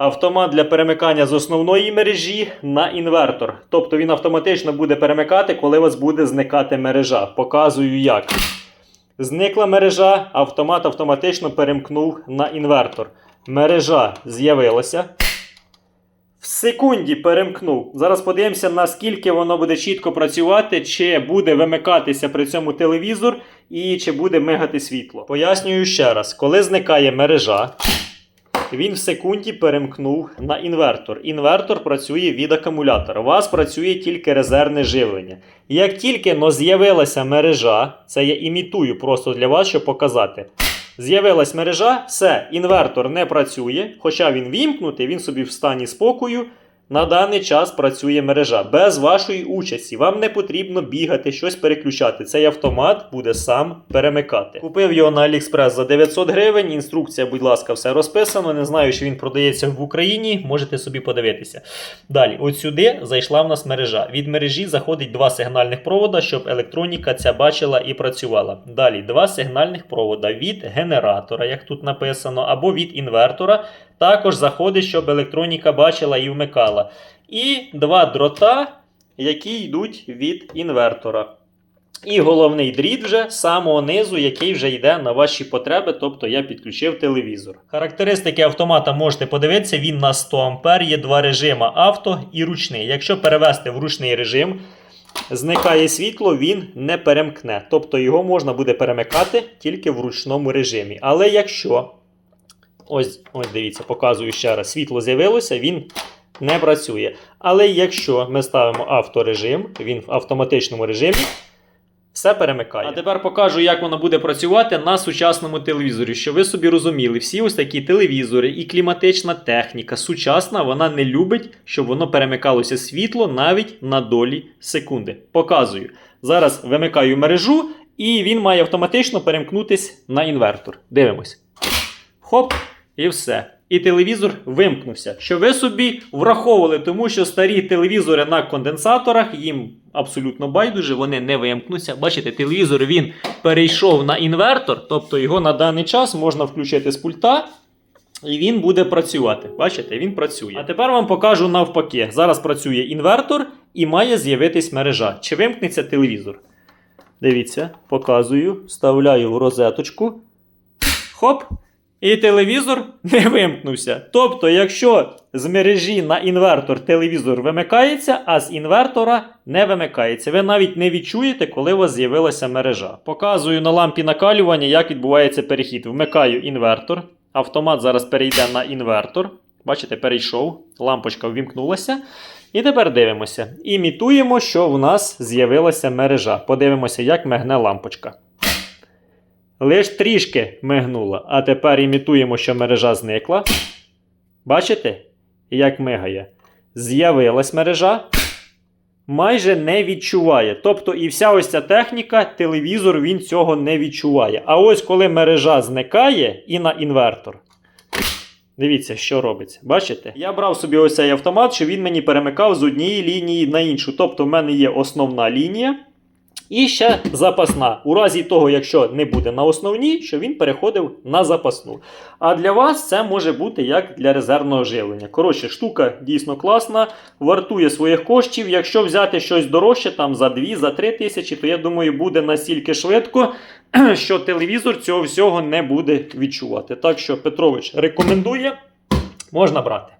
Автомат для перемикання з основної мережі на інвертор. Тобто він автоматично буде перемикати, коли у вас буде зникати мережа. Показую як. Зникла мережа, автомат автоматично перемкнув на інвертор. Мережа з'явилася. В секунді перемкнув. Зараз подивимося, наскільки воно буде чітко працювати, чи буде вимикатися при цьому телевізор і чи буде мигати світло. Пояснюю ще раз: коли зникає мережа, він в секунді перемкнув на інвертор. Інвертор працює від акумулятора. У вас працює тільки резервне живлення. Як тільки но з'явилася мережа, це я імітую просто для вас, щоб показати. З'явилась мережа, все, інвертор не працює, хоча він вімкнутий, він собі в стані спокою. На даний час працює мережа без вашої участі. Вам не потрібно бігати, щось переключати. Цей автомат буде сам перемикати. Купив його на AliExpress за 900 гривень. Інструкція, будь ласка, все розписано. Не знаю, чи він продається в Україні. Можете собі подивитися. Далі, от сюди зайшла в нас мережа. Від мережі заходить два сигнальних провода, щоб електроніка ця бачила і працювала. Далі два сигнальних провода від генератора, як тут написано, або від інвертора. Також заходить, щоб електроніка бачила і вмикала. І два дрота, які йдуть від інвертора. І головний дріт вже з самого низу, який вже йде на ваші потреби, тобто я підключив телевізор. Характеристики автомата можете подивитися, він на 100 А, є два режими авто і ручний. Якщо перевести в ручний режим, зникає світло, він не перемкне. Тобто його можна буде перемикати тільки в ручному режимі. Але якщо Ось, ось дивіться, показую ще раз. Світло з'явилося, він не працює. Але якщо ми ставимо авторежим, він в автоматичному режимі, все перемикає. А тепер покажу, як воно буде працювати на сучасному телевізорі. Щоб ви собі розуміли, всі ось такі телевізори і кліматична техніка сучасна, вона не любить, щоб воно перемикалося світло навіть на долі секунди. Показую. Зараз вимикаю мережу, і він має автоматично перемкнутись на інвертор. Дивимось. Хоп, і все. І телевізор вимкнувся. Що ви собі враховували, тому що старі телевізори на конденсаторах їм абсолютно байдуже, вони не вимкнуться. Бачите, телевізор він перейшов на інвертор, тобто його на даний час можна включити з пульта. І він буде працювати. Бачите, він працює. А тепер вам покажу навпаки. Зараз працює інвертор і має з'явитись мережа. Чи вимкнеться телевізор? Дивіться, показую, вставляю в розеточку. Хоп! І телевізор не вимкнувся. Тобто, якщо з мережі на інвертор телевізор вимикається, а з інвертора не вимикається. Ви навіть не відчуєте, коли у вас з'явилася мережа. Показую на лампі накалювання, як відбувається перехід. Вмикаю інвертор. Автомат зараз перейде на інвертор. Бачите, перейшов, лампочка ввімкнулася. І тепер дивимося. Імітуємо, що в нас з'явилася мережа. Подивимося, як мигне лампочка. Лиш трішки мигнула, а тепер імітуємо, що мережа зникла. Бачите, як мигає? З'явилась мережа. Майже не відчуває. Тобто, і вся ось ця техніка, телевізор він цього не відчуває. А ось коли мережа зникає і на інвертор. Дивіться, що робиться. Бачите? Я брав собі ось цей автомат, що він мені перемикав з однієї лінії на іншу. Тобто, в мене є основна лінія. І ще запасна. У разі того, якщо не буде на основній, що він переходив на запасну. А для вас це може бути як для резервного живлення. Коротше, штука дійсно класна, вартує своїх коштів. Якщо взяти щось дорожче, там за 2, за 3 тисячі, то я думаю, буде настільки швидко, що телевізор цього всього не буде відчувати. Так що Петрович рекомендує, можна брати.